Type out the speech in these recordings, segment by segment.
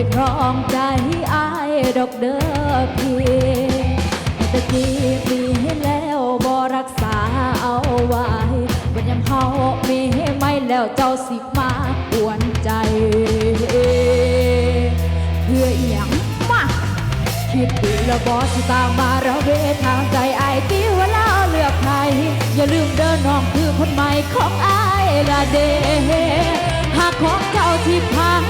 ได้ครองใจอายดอกเด้อพี่ต่กี่ปีแล้วบ่รักษาเอาไว้วันยามเฮามีไม่แล้วเจ้าสิมากวนใจเพื่ออหยังมาคิดดีแล้วบอสิตามมาระเวทางใจอายตีว่าแล้วเลือกใครอย่าลืมเดินน้องคือคนใหม่ของอายละเดหากของเจ้าที่พัง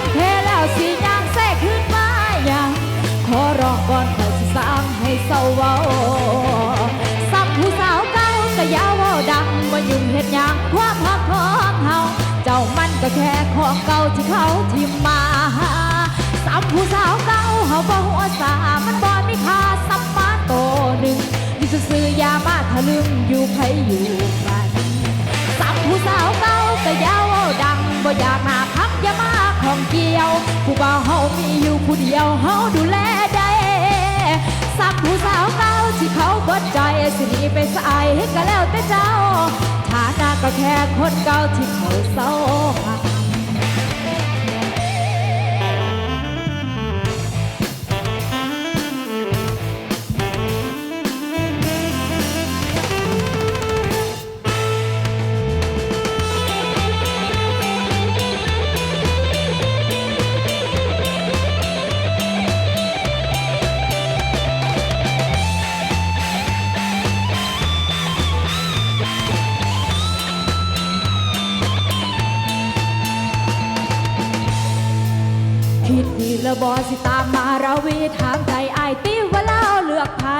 เศร้าเว้าสับผู้สาวเก่าก็ยาเว้าดังว่ายุ่งเฮ็ดหยังความหักของเฮาเจ้ามันก็แค่ของเก่าที่เขาทิมมาสามผู้สาวเก่าเฮาบ่หัวสามันบ่มีค่าสัมมาโตหนึ่งอยู่ซื่อๆอยามาทะลึงอยู่ไผอยู่กันสามผู้สาวเก่าก็ยาวาดังบ่อยากหน้าพักอย่ามาของเกี่ยวผู้บ่าวเฮามีอยู่ผู้เดียวเฮาดูแลได้ ผู้สาวเก่าที่เขาบดใจสิหนีไปสายก็แล้วแต่เจ้าฐานะก็แค่คนเก่าที่เขาเศร้า บอสิตามมาราวีถามใจไอติว่าเล่าเลือกใคร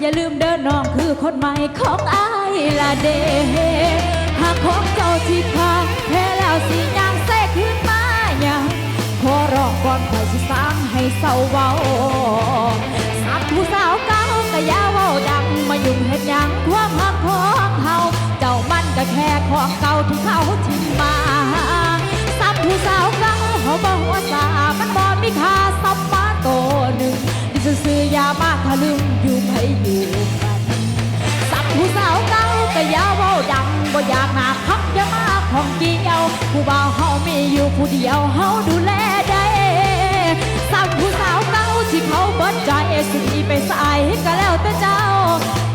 อย่าลืมเดินน้องคือคนใหม่ของไอละเดหากของเจ้าที่พาแพ้แล้วสิยังแทรกขึ้นมายังขอร้องก่อนคอยสิสร้างให้เศร้าเว้าสับผู้สาวเก่าก็ยาเว้าดังมายุ่งเฮ็ดยังความหักของเฮาเจ้ามันก็แค่ของเก่าที่เขาทิ้งมาสับผู้สาวเก่าเขาบอกว่า สามันบ่มีค่าสัมมาโตหนึ่งดิฉันซื้อยามาทะลึงอยู่ไผอยู่กันสับผู้สาวเก่าก็ยาเว้าดังบ่อยากหนาพักยามาของเกี่ยวผู้บ่าวเฮามีอยู่ผู้เดียวเฮาดูแลได้สับผู้สาวเก่าที่เขาเบิดใจสิหนีไปสายก็แล้วแต่เจ้า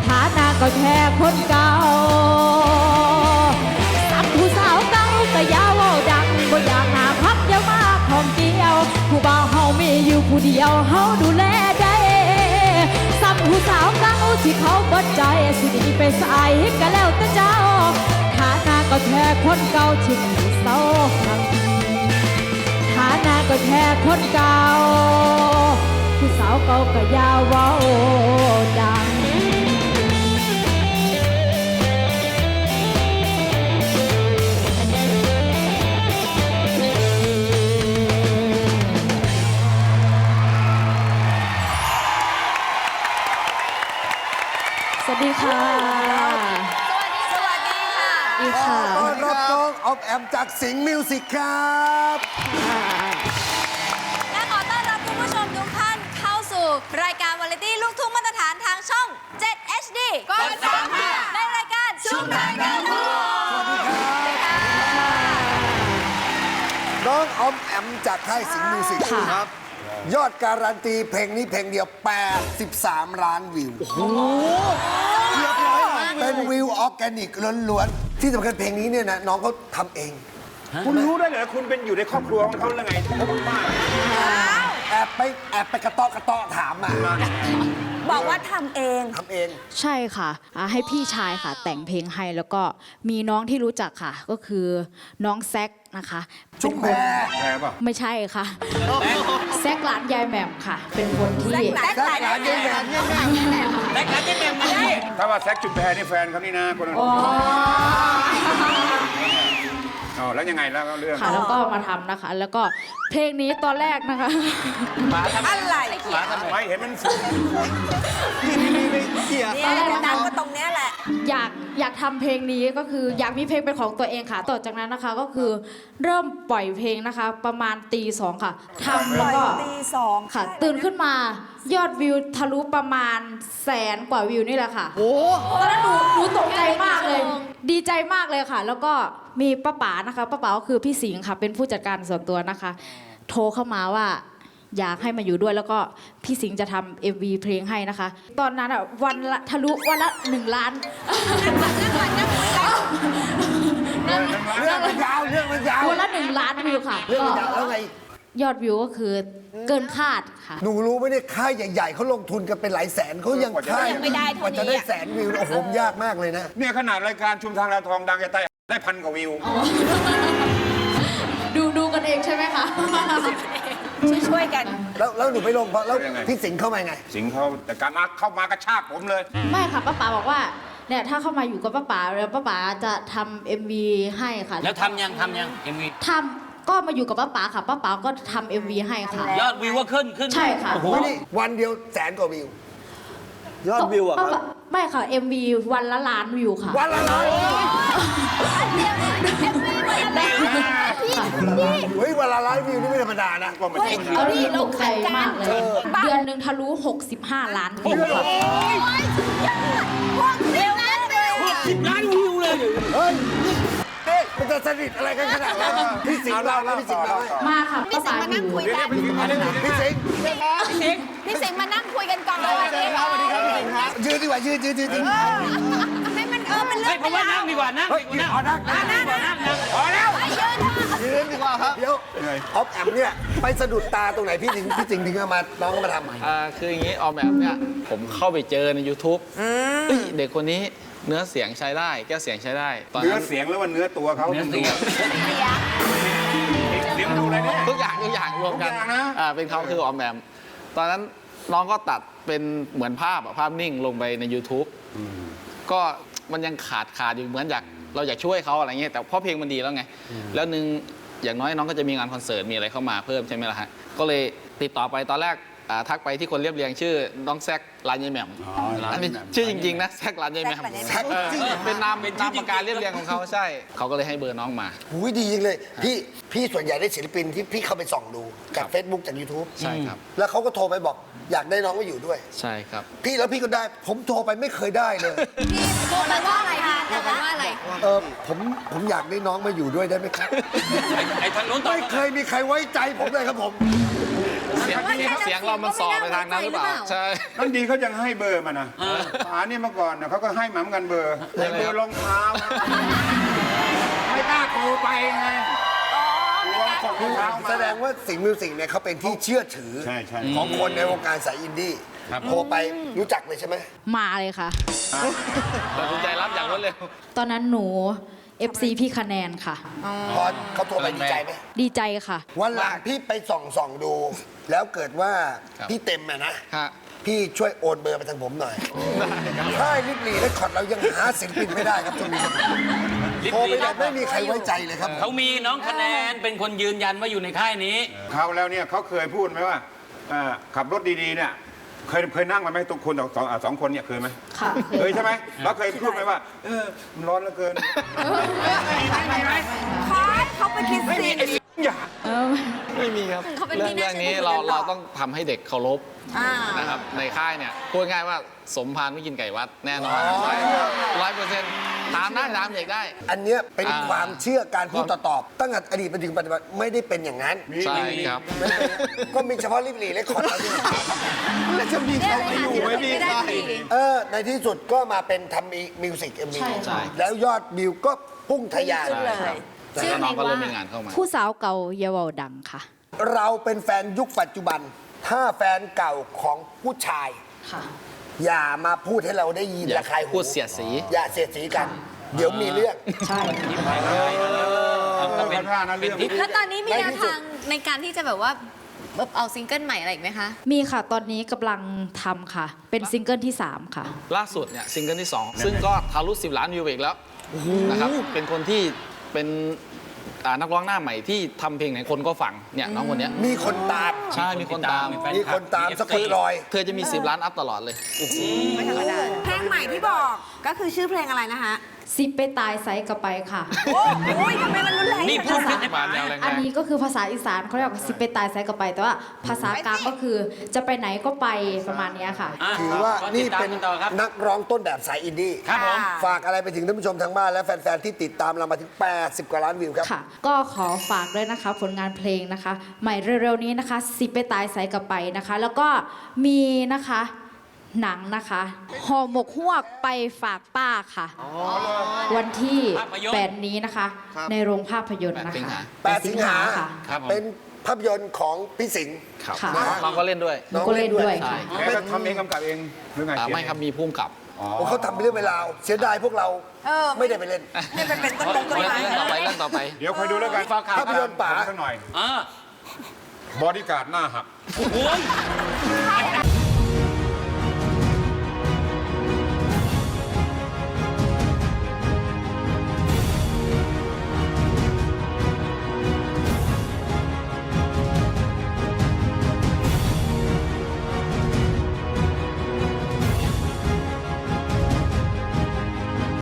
ฐานะก็แค่คนเก่า ผู้เดียวเฮาดูแลได้สับผู้สาวเก่าที่เขาบดใจสิดีไปสายก็แล้วแต่เจ้าฐานะก็แท้คนเก่าที่มีเศร้าครั้งฐานะก็แท้คนเก่าผู้สาวเก่าก็ยาวเว้า ดีค่ะ สวัสดีค่ะสวัสดีค่ะ ต้อนรับน้องออฟแอมจากสิงห์มิวสิกครับและขอต้อนรับคุณผู้ชมทุกท่านเข้าสู่ รายการวาไรตี้ลูกทุ่งมาตรฐานทางช่อง 7 HD กด35ในรายการชุมทางการทูน้องออฟแอมจากค่ายสิงห์มิวสิกค่ะ ครับ ยอดการันตีเพลงนี้เพลงเดียว 83 ล้านวิว เป็นวิวออร์แกนิกล้วนๆ ที่สำคัญเพลงนี้เนี่ยนะน้องเขาทำเอง คุณรู้ได้เหรอคุณเป็นอยู่ในครอบครัวของเขาแล้วไงบ้า แอบไปแอบไปกระเตาะกระเตาะถามมาบอกว่าทำเอง ทำเอง ใช่ค่ะอ่าให้พี่ชายค่ะ แต่งเพลงให้แล้วก็มีน้องที่รู้จักค่ะ ก็คือน้องแซกนะคะจุ๊บแพรแพ้ป่ะ ไม่ใช่ค่ะแซกหลานยายแหม่มค่ะ เป็นคนที่แซกหลานแซกหลานยายแหม่ม ถ้าว่าแซกจุมแพรนี่แฟนเขานี่นะคนนั้น อ๋ออ๋อ แล้วยังไงแล้วเรื่องค่ะแล้วก็มาทำนะคะ แล้วก็เพลงนี้ตอนแรกนะคะ อะไรไม่เห็นมันฝุ่นเนี่ยดังก็ตรงเนี้ยแหละ อยากอยากทำเพลงนี้ก็คืออยากมีเพลงเป็นของตัวเองค่ะ ต่อจากนั้นนะคะก็คือเริ่มปล่อยเพลงนะคะ ประมาณตีสองค่ะทำแล้วก็ตีสองค่ะ ตื่นขึ้นมายอดวิวทะลุประมาณแสนกว่าวิวนี่แหละค่ะ โอ้ตอนนั้นหนูหนูตกใจมากเลย ดีใจมากเลยค่ะ แล้วก็ มีป้าป๋านะคะป้าป๋าก็คือพี่สิงห์ค่ะเป็นผู้จัดการส่วนตัวนะคะ โทรเข้ามาว่าอยากให้มาอยู่ด้วยแล้วก็พี่สิงห์จะทำ MV เพลงให้นะคะ ตอนนั้นอะวันละทะลุวันละหนึ่งล้าน เรื่องมันยาวเรื่องมันยาววันละหนึ่งล้านวิวค่ะเรื่องก็มันยาวแล้วไงยอดวิวก็คือเกินคาดค่ะ หนูรู้ไหมเนี่ยค่ายใหญ่ ๆเขาลงทุนกันเป็นหลายแสนเขายังค่ายยังไม่ได้เท่ากว่านี้จะได้อะแสนวิวโอ้โหยากมากเลยนะ เนี่ยขนาดรายการชุมทางดาวทองดังจะได้ ได้พันกว่าวิวดูดูกันเองใช่ไหมคะ ช่วยช่วยๆกัน แล้วแล้วหนูไปลงเพราะแล้วยังไง พี่สิงห์เข้ามาไง สิงห์เขาแต่การมาเข้ามากระชากผมเลย ไม่ค่ะป้าป๋าบอกว่าเนี่ยถ้าเข้ามาอยู่กับป้าป๋าแล้วป้าป๋าจะทำเอ็มวีให้ค่ะแล้วทำยังทำยังเอ็มวีทำก็มาอยู่กับป้าป๋าค่ะป้าป๋าก็ทำเอ็มวีให้ค่ะ ยอดวิวก็ขึ้นขึ้นใช่ค่ะ โอ้โห ไม่นี่วันเดียวแสนกว่าวิวยอดวิวอะครับ ป้าป๋า ไม่ค่ะ MV วันละล้านวิวค่ะวันละล้านเฮ้ยวันละล้านวิวนี่ไม่ธรรมดานะก็ไม่ใช่ตอนนี้ตกใจมากเลย เดือนหนึ่งทะลุ 65 ล้านวิวค่ะ จะสนิทอะไรกันขนาดนั้นพี่สิงห์เราแล้วพี่สิงห์เราให้มาค่ะพี่ป้าสิงป๋าห์มาอนั่งยู่คุยกันพี่สิงห์พี่สิงห์มานั่งคุยกันก่อนเลยวันนี้ยืนดีกว่ายืนยืนยืนยืนให้มันเออเป็นเรื่เฮ้อยงผมว่านั่งดีกว่านั่งเฮ้ยดีกว่านั่งเอานั่งนั่งนั่งนั่งพอแล้วไปยืนเถอะยืนดีกว่าครับเดี๋ยวออฟแอมเนี่ยไปสะดุดตาตรงไหนพี่สิงห์พี่สิงห์ถึงเอามาน้องก็มาทำใหม่อ่าคืออย่างนี้ออกแบบเนี่ยผมเข้าไปเจอใน YouTube เอ้ยเด็กคนนี้ เนื้อเสียงใช้ได้ แก้วเสียงใช้ได้ ตอนเนื้อนั้นเสียงหรือว่าเนื้อตัวเขาเนื้อเสียง เสียงดูอะไรเนี่ย ทุกอย่างทุกอย่างรวมกันทุกอย่างนะ อ่าเป็นเขาคือออกแบบตอนนั้นน้องก็ตัดเป็นเหมือนภาพอะภาพนิ่งลงไปใน YouTube ก็มันยังขาดขาดอยู่เหมือนอยากเราอยากช่วยเขาอะไรเงี้ยแต่เพราะเพลงมันดีแล้วไง แล้วหนึ่งอย่างน้อยน้องก็จะมีงานคอนเสิร์ตมีอะไรเข้ามาเพิ่มใช่ไหมล่ะฮะก็เลยติดต่อไปตอนแรก อ่าทักไปที่คนเรียบเรียงชื่อน้องแซกลานยายแหม่มอันนี้ชื่อจริงๆนะแซกลานยายแหม่มแซกจริงเหรอ เป็นนามเป็นนามปากกาเรียบเรียงของเขาใช่เขาก็เลยให้เบอร์น้องมา หูยดีจริงเลย พี่พี่ส่วนใหญ่ได้ศิลปินที่พี่เข้าไปส่องดู จาก Facebook จาก YouTube ใช่ครับ แล้วเขาก็โทรไปบอกอยากได้น้องมาอยู่ด้วย ใช่ครับ พี่แล้วพี่ก็ได้ ผมโทรไปไม่เคยได้เลย พี่โทรไปว่าอะไรคะโทรไปว่าอะไร เออผมผมอยากได้น้องมาอยู่ด้วยได้ไหมครับ ไอ้ไอ้ทางนู้นต่อไม่เคยมีใครไว้ใจผมเลยครับผมเสี ยงเสียงเรามันสอบไปทางนั้นหรือเปล่าใช่ นั่นดีเขายังให้เบอร์มานะหาเนี่ยเมื่อก่อนนะเขาก็ให้หมาเหมือนกันเบอร์ให้เบอร์รองเท้าไม่กล้าโทรไปไงกลัวส่งรองเท้ามา แสดงว่าสิงห์มิวสิกเนี่ยเขาเป็นที่เชื่อถือ ใช่ใช่ ของคนในวงการสายอินดี้โทรไปรู้จักเลยใช่ไหม มาเลยค่ะ ตัดสินใจรับอย่างรวดเร็ว ตอนนั้นหนู FC พี่คะแนนค่ะ พอเขาโทรไปดีใจไหมดีใจค่ะ วันหลังพี่ไปส่องส่องดู แล้วเกิดว่าครับพี่เต็มอะนะฮะ พี่ช่วยโอนเบอร์มาทางผมหน่อยค่ายลิบลีและคอร์ดเรายังหาศิลปินไม่ได้ครับช่วงนี้โทรไปแบบไม่มีใครไว้ใจเลยครับ เขามีน้องคะแนนเป็นคนยืนยันว่าอยู่ในค่ายนี้ เขาแล้วเนี่ยเขาเคยพูดไหมว่าเอ่อขับรถดีๆเนี่ย เคยเคยนั่งมาไหมทุกคนสองสองอะสองคนเนี่ยเคยไหมค่ะเคยใช่ไหมแล้วเคยพูดไหมว่า เออมันร้อนเหลือเกินเขาเป็นคริสไม่มีเตียนไอ้อย่าไม่มีครับเขาเป็นเรื่ที่เรื่น่าองนี้เชื่อถือเราอยู่แล้วเราต้องทำให้เด็กเคารพอ่า นะครับในค่ายเนี่ยพูดง่ายว่า สมพานไม่กินไก่วัดแน่นอนร้อยเปอร์เซ็นต์ถามได้ถามเด็กได้ อันเนี้ยเป็นอ่า ความเชื่อการพูดต่อตอบตั้งแต่อดีตมาถึงปัจจุบันไม่ได้เป็นอย่างนั้น ใช่ครับไม่เป็นก็มีเฉพาะลิบลีและคอร์ดเราเนี่ยแล้วจะมีใครมาอยู่ไหมพี่ไม่ได้สิเออ ในที่สุดก็มาเป็นทำมิวสิกเอ็มวีใช่ใช่แล้วยอดวิวก็พุ่งทะยานใช่ครับแล้วก็น้องก็เริ่มมีงานเข้ามาผู้สาวเก่าเยาวาดังค่ะ เราเป็นแฟนยุคปัจจุบัน ถ้าแฟนเก่าของผู้ชาย ค่ะ อย่ามาพูดให้เราได้ยินอย่าระคายหูพูดเสียดสี อย่าเสียดสีกัน เดี๋ยวมีเรื่องใช่เขาเป็นท่านะเรื่องแล้วตอนนี้มีในแนวที่สุดทางในการที่จะแบบว่าแบบเอาซิงเกิลใหม่อะไรอีกไหมคะ มีค่ะ ตอนนี้กำลังทำค่ะ เป็นซิงเกิลที่ 3 ค่ะ ล่าสุดเนี่ยซิงเกิลที่ 2 ซึ่งก็ทะลุ10 ล้านวิวไปอีกแล้วนะครับเป็นคนที่เป็น อ่านักร้องหน้าใหม่ที่ทำเพลงไหนคนก็ฟังเนี่ยน้องคนเนี้ยมีคนตาม ใช่มีคนตาม มีคนตามสะกดรอย เธอจะมี 10 ล้านอัพตลอดเลย ไม่ธรรมดาเพลง ใหม่ที่บอกก็คือชื่อเพลงอะไรนะคะสิไปตายไซกลับไปค่ะ โอ้ยทำไมมันรุนแรงนี่จังพูดอะผิดในมาป่าแนวแรงอันนี้ก็คือภาษาอีสานเขาเรียกว่าสิไปตายไซกลับไป แต่ว่าภาษากลางก็คือจะไปไหนก็ไปประมาณเนี้ยค่ะอะถือว่าก็ตินี่ดตามเป็นกันต่อครับ นักร้องต้นแบบสายอินดี้ครับผม ฝากอะไรไปถึงท่านผู้ชมทางบ้านและแฟน ๆ ที่ติดตามเรามาถึง 80 กว่าล้านวิวครับ ค่ะ ก็ขอฝากด้วยนะคะ ผลงานเพลงนะคะ ใหม่เร็วๆนี้นะคะสิไปตายไซกลับไปนะคะ แล้วก็มีนะคะ หนังนะคะห่อหมกฮวกไปฝากป้าค่ะ วันที่ ภาพยนตร์8 นี้นะคะในโรงภาพยนตร์นะแปดสิงคะหา8สิงหาค่ะ ครับผม เป็นภาพยนตร์ของพี่สิงห์ ครับค่ะน้องก็เล่นด้วยหนูก็เล่นด้วยใช่ค่ะแกก็ทำเองกำกับเองหรือไงอ่าเขียนไม่ครับมีพุ่มกับอ๋อโอ้เขาทำเป็นเรื่องเป็นราว เสียดายพวกเราเออ ไม่ได้ไปเล่น ไม่เป็นเป็นต้นมงต้นเรื่องไม้ต่อไปเรื่องต่อไป เดี๋ยวคอยดูแล้วกันฝากข่าวภาพยนตร์ป๋าสักหน่อย อ่าบอดี้การ์ดหน้าหัก โอ้ย